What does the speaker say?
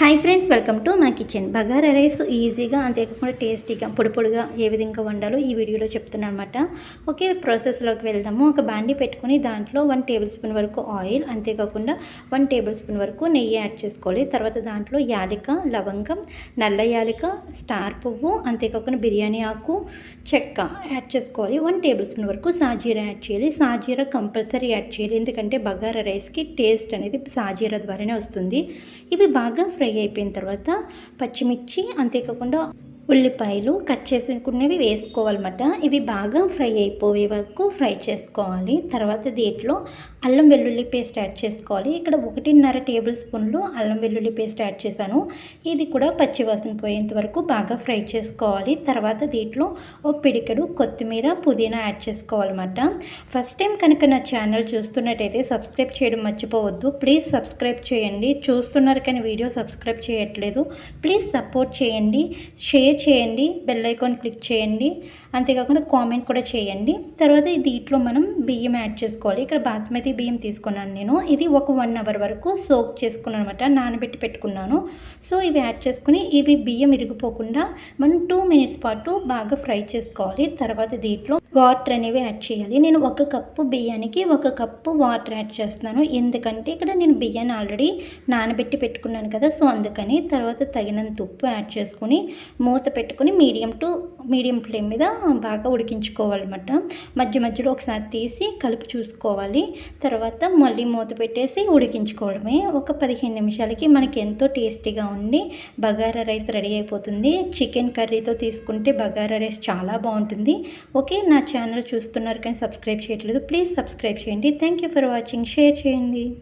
Hi friends welcome to మా kitchen bagara rice ఈజీగా అంతేకాకుండా టేస్టీగా పొడి పొడిగా ఏ విధంగా వండాలో ఈ వీడియోలో చెప్తున్నాను అనమాట ఓకే ప్రాసెస్లోకి వెళ్దాము. ఒక బాండి పెట్టుకుని దాంట్లో వన్ టేబుల్ స్పూన్ వరకు ఆయిల్ అంతేకాకుండా వన్ టేబుల్ స్పూన్ వరకు నెయ్యి యాడ్ చేసుకోవాలి. తర్వాత దాంట్లో యాలిక లవంగం నల్ల యాలిక స్టార్ పువ్వు అంతేకాకుండా బిర్యానీ ఆకు చెక్క యాడ్ చేసుకోవాలి. వన్ టేబుల్ స్పూన్ వరకు సాజీరా యాడ్ చేయాలి. సాజీరా కంపల్సరీ యాడ్ చేయాలి. ఎందుకంటే బగారా రైస్కి టేస్ట్ అనేది సాజీరా ద్వారానే వస్తుంది. ఇవి బాగా ఫ్రై అయిపోయిన తర్వాత పచ్చిమిర్చి అంతేకాకుండా ఉల్లిపాయలు కట్ చేసుకునేవి వేసుకోవాలన్నమాట. ఇవి బాగా ఫ్రై అయిపోయే వరకు ఫ్రై చేసుకోవాలి. తర్వాత దీంట్లో అల్లం వెల్లుల్లి పేస్ట్ యాడ్ చేసుకోవాలి. ఇక్కడ ఒకటిన్నర టేబుల్ స్పూన్లు అల్లం వెల్లుల్లి పేస్ట్ యాడ్ చేశాను. ఇది కూడా పచ్చివాసన పోయేంత వరకు బాగా ఫ్రై చేసుకోవాలి. తర్వాత దీంట్లో ఓ పిడికెడు కొత్తిమీర పుదీనా యాడ్ చేసుకోవాలన్నమాట. ఫస్ట్ టైం కనుక నా ఛానల్ చూస్తున్నట్టయితే సబ్స్క్రైబ్ చేయడం మర్చిపోవద్దు. ప్లీజ్ సబ్స్క్రైబ్ చేయండి. చూస్తున్నారు కానీ వీడియో సబ్స్క్రైబ్ చేయట్లేదు. ప్లీజ్ సపోర్ట్ చేయండి. షేర్ చేయండి బెల్ ఐకాన్ క్లిక్ చేయండి. అంతేకాకుండా కామెంట్ కూడా చేయండి. తర్వాత దీంట్లో మనం బియ్యం యాడ్ చేసుకోవాలి. ఇక్కడ బాస్మతి బియ్యం తీసుకున్నాను నేను. ఇది ఒక వన్ అవర్ వరకు సోక్ చేసుకున్నాను అనమాట నానబెట్టి పెట్టుకున్నాను. సో ఇవి యాడ్ చేసుకుని ఇవి బియ్యం ఇరిగిపోకుండా మనం టూ మినిట్స్ పాటు బాగా ఫ్రై చేసుకోవాలి. తర్వాత దీంట్లో వాటర్ అనేవి యాడ్ చేయాలి. నేను ఒక కప్పు బియ్యానికి ఒక కప్పు వాటర్ యాడ్ చేస్తున్నాను. ఎందుకంటే ఇక్కడ నేను బియ్యాన్ని ఆల్రెడీ నానబెట్టి పెట్టుకున్నాను కదా సో అందుకని తర్వాత తగినంత ఉప్పు యాడ్ చేసుకుని మూత పెట్టుకుని మీడియం టు మీడియం ఫ్లేమ్ మీద బాగా ఉడికించుకోవాలన్నమాట. మధ్య మధ్యలో ఒకసారి తీసి కలుపు చూసుకోవాలి. తర్వాత మళ్ళీ మూత పెట్టేసి ఉడికించుకోవడమే. ఒక పదిహేను నిమిషాలకి మనకి ఎంతో టేస్టీగా ఉండి బగారా రైస్ రెడీ అయిపోతుంది. చికెన్ కర్రీతో తీసుకుంటే బగారా రైస్ చాలా బాగుంటుంది. ఓకే నా ఛానల్ చూస్తున్నారు కానీ సబ్స్క్రైబ్ చేయట్లేదు. ప్లీజ్ సబ్స్క్రైబ్ చేయండి. Thank you for watching. Share చేయండి.